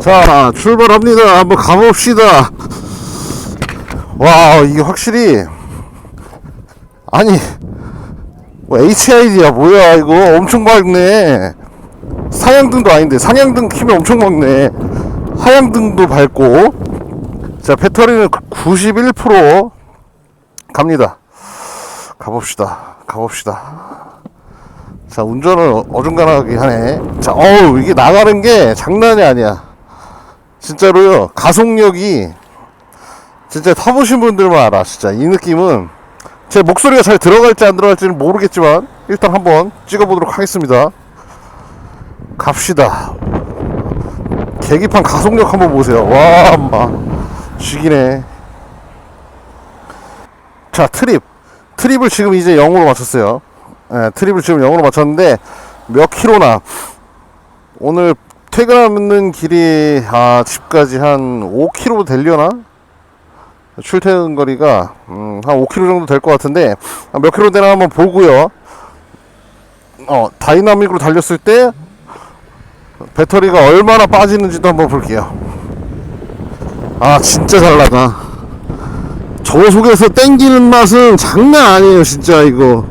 자, 출발합니다. 한번 가봅시다. 와, 이게 확실히. 아니, 뭐 HID야, 뭐야, 이거. 엄청 밝네. 상향등도 아닌데, 상향등 키면 엄청 밝네. 하향등도 밝고. 자, 배터리는 91% 갑니다. 가봅시다. 가봅시다. 자, 운전을 어중간하게 하네. 자, 어우, 이게 나가는 게 장난이 아니야. 진짜로요. 가속력이 진짜 타보신 분들만 알아. 진짜 이 느낌은 제 목소리가 잘 들어갈지 안 들어갈지는 모르겠지만 일단 한번 찍어보도록 하겠습니다. 갑시다. 계기판 가속력 한번 보세요. 와, 마 죽이네. 자, 트립. 트립을 지금 이제 0으로 맞췄어요. 예, 트립을 지금 0으로 맞췄는데 몇 킬로나 오늘 퇴근하는 길이 아, 집까지 한 5km 되려나? 출퇴근 거리가 음, 한 5km 정도 될 것 같은데 아, 몇 킬로 되나 한번 보고요. 어, 다이나믹으로 달렸을 때 배터리가 얼마나 빠지는지도 한번 볼게요. 아, 진짜 잘 나가. 저 속에서 땡기는 맛은 장난 아니에요, 진짜 이거.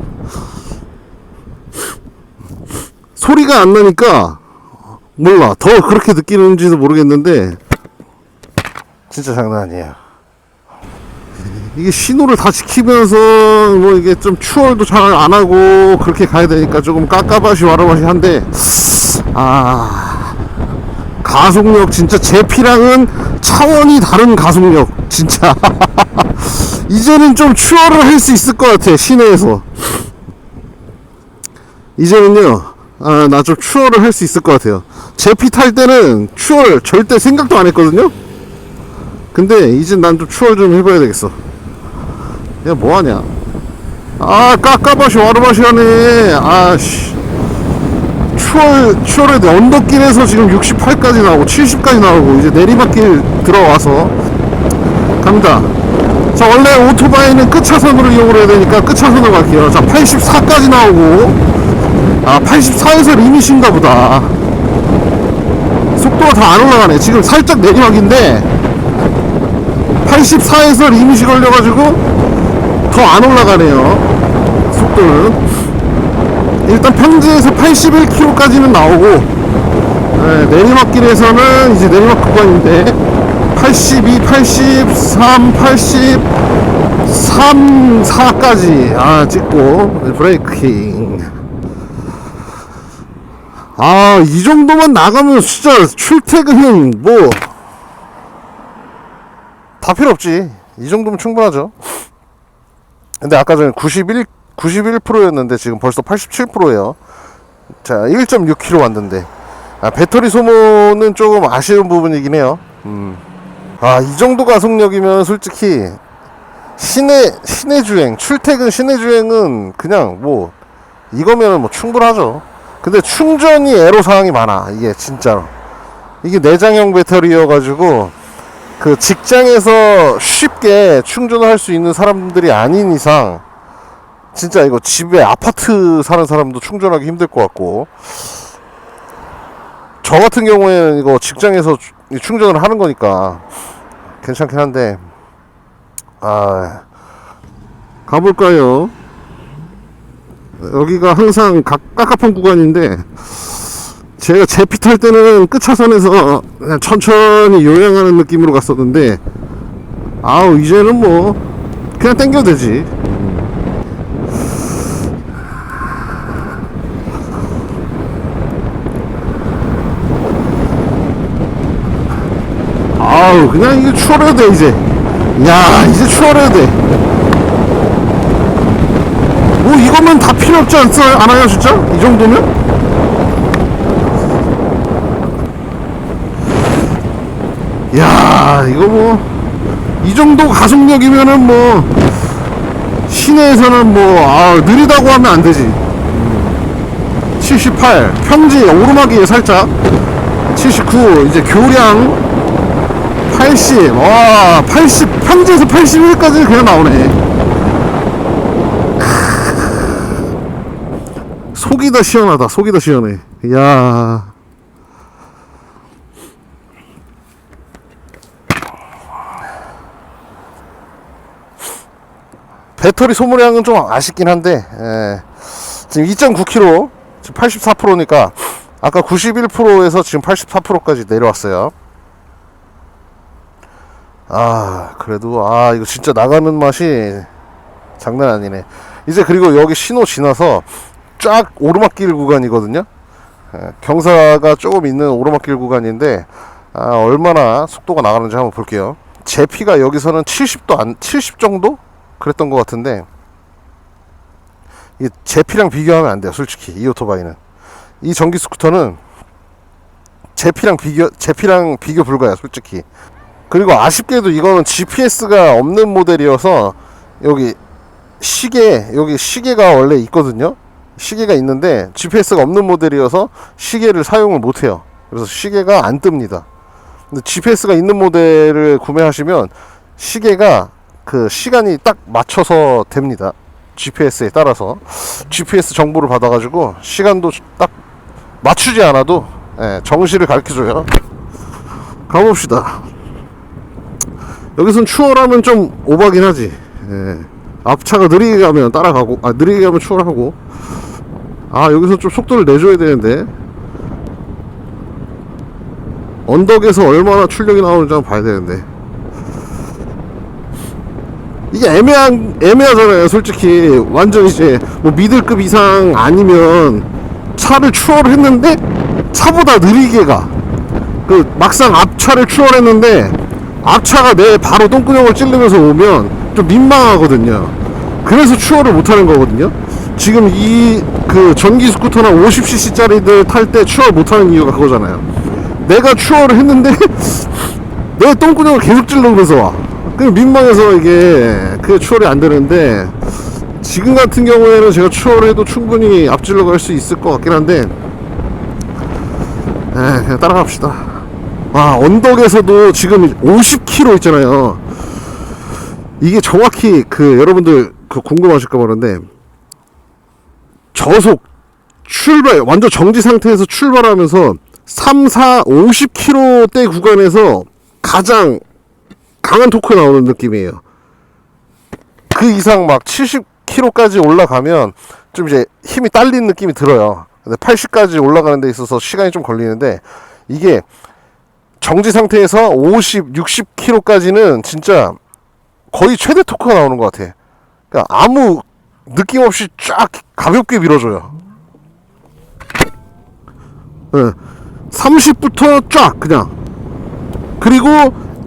소리가 안 나니까 몰라. 더 그렇게 느끼는지도 모르겠는데. 진짜 장난 아니에요. 이게 신호를 다 지키면서 뭐 이게 좀 추월도 잘 안 하고 그렇게 가야 되니까 조금 깝깝하시 와라바시 한데. 아 가속력 진짜 제 피랑은 차원이 다른 가속력 진짜. 이제는 좀 추월을 할 수 있을 것 같아 시내에서. 이제는요 아, 나 좀 추월을 할 수 있을 것 같아요. 제피 탈 때는 추월 절대 생각도 안 했거든요? 근데 이제 난 좀 추월 좀 해봐야 되겠어. 야, 뭐하냐? 아, 까까바시 와르바시 하네. 아씨. 추월, 추월에 언덕길에서 지금 68까지 나오고 70까지 나오고 이제 내리막길 들어와서 갑니다. 자, 원래 오토바이는 끝차선으로 이용을 해야 되니까 끝차선으로 갈게요. 자, 84까지 나오고 아 84에서 리밋인가 보다. 속도가 다 안 올라가네. 지금 살짝 내리막인데 84에서 리밋이 걸려가지고 더 안 올라가네요. 속도는. 일단 평지에서 81km까지는 나오고 네, 내리막길에서는 이제 내리막 구간인데 82, 83, 80 3, 4까지. 아 찍고 브레이킹 아, 이 정도만 나가면 진짜 출퇴근은 뭐, 다 필요 없지. 이 정도면 충분하죠. 근데 아까 전에 91, 91%였는데 지금 벌써 87%예요. 자, 1.6km 왔는데. 아, 배터리 소모는 조금 아쉬운 부분이긴 해요. 음. 아, 이 정도 가속력이면 솔직히 시내, 시내 주행, 출퇴근 시내 주행은 그냥 뭐, 이거면은 뭐 충분하죠. 근데 충전이 애로사항이 많아 이게 진짜로. 이게 내장형 배터리여가지고 그 직장에서 쉽게 충전을 할수 있는 사람들이 아닌 이상 진짜 이거 집에 아파트 사는 사람도 충전하기 힘들 것 같고. 저 같은 경우에는 이거 직장에서 추- 충전을 하는 거니까 괜찮긴 한데. 아. 가볼까요? 여기가 항상 각, 깝깝한 구간인데 제가 제피 탈 때는 끝차선에서 그냥 천천히 요양하는 느낌으로 갔었는데 아우 이제는 뭐 그냥 땡겨도 되지. 아우 그냥 이게 추월해도 돼 이제. 야 이제 추월해도 돼 뭐 이거면 다 필요 없지 않, 않아요 진짜? 이 정도면? 야 이거 뭐 이 정도 가속력이면은 뭐 시내에서는 뭐 아, 느리다고 하면 안 되지. 78 평지 오르막이에요 살짝. 79 이제 교량 80 와 80 평지에서 81까지 그냥 나오네 속이 다 시원하다. 속이 다 시원해. 야. 배터리 소모량은 좀 아쉽긴 한데 예. 지금 2.9kg 지금 84%니까 아까 91%에서 지금 84%까지 내려왔어요. 아 그래도 아 이거 진짜 나가는 맛이 장난 아니네. 이제 그리고 여기 신호 지나서 쫙 오르막길 구간이거든요. 예, 경사가 조금 있는 오르막길 구간인데 아, 얼마나 속도가 나가는지 한번 볼게요. 제 피가 여기서는 70도 안, 70 정도 그랬던 것 같은데 이 제 피랑 비교하면 안 돼요, 솔직히 이 오토바이는 이 전기 스쿠터는 제 피랑 비교 제 피랑 비교 불가야, 솔직히. 그리고 아쉽게도 이거는 GPS가 없는 모델이어서 여기 시계 여기 시계가 원래 있거든요. 시계가 있는데 GPS가 없는 모델이어서 시계를 사용을 못 해요. 그래서 시계가 안 뜹니다. 근데 GPS가 있는 모델을 구매하시면 시계가 그 시간이 딱 맞춰서 됩니다. GPS에 따라서 GPS 정보를 받아가지고 시간도 딱 맞추지 않아도 예, 정시를 가르쳐줘요. 가봅시다. 여기선 추월하면 좀 오바긴 하지. 예. 앞차가 느리게 가면 따라가고, 아 느리게 가면 추월하고. 아 여기서 좀 속도를 내줘야 되는데. 언덕에서 얼마나 출력이 나오는지 한번 봐야 되는데. 이게 애매한 애매하잖아요, 솔직히. 완전 이제 뭐 미들급 이상 아니면 차를 추월했는데 차보다 느리게 가. 그 막상 앞차를 추월했는데 앞차가 내 바로 똥구멍을 찌르면서 오면 좀 민망하거든요. 그래서 추월을 못 하는 거거든요. 지금 이 그 전기 스쿠터나 50cc짜리들 탈 때 추월 못 하는 이유가 그거잖아요. 내가 추월을 했는데 내 똥구멍을 계속 찔러면서 와. 그 민망해서 이게 그 추월이 안 되는데 지금 같은 경우에는 제가 추월해도 충분히 앞질러 갈 수 있을 것 같긴 한데 에 그냥 따라갑시다. 와 언덕에서도 지금 50km 있잖아요. 이게 정확히 그 여러분들 그 궁금하실까 모르는데 저속 출발 완전 정지 상태에서 출발하면서 3, 4, 50km대 구간에서 가장 강한 토크 나오는 느낌이에요. 그 이상 막 70km까지 올라가면 좀 이제 힘이 딸린 느낌이 들어요. 근데 80까지 올라가는 데 있어서 시간이 좀 걸리는데 이게 정지 상태에서 50, 60km까지는 진짜 거의 최대 토크가 나오는 것 같아. 그러니까 아무 느낌 없이 쫙 가볍게 밀어줘요. 네. 30부터 쫙 그냥 그리고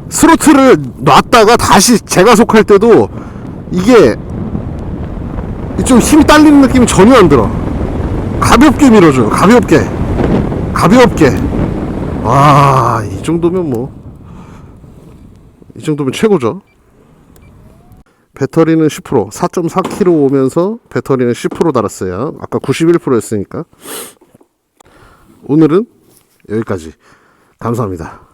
스로틀을 놨다가 다시 재가속할 때도 이게 좀 힘이 딸리는 느낌이 전혀 안 들어. 가볍게 밀어줘요. 가볍게. 가볍게. 와, 이 정도면 뭐. 이 정도면 최고죠. 배터리는 10%, 4.4kg 오면서 배터리는 10% 달았어요. 아까 91%였으니까. 오늘은 여기까지. 감사합니다.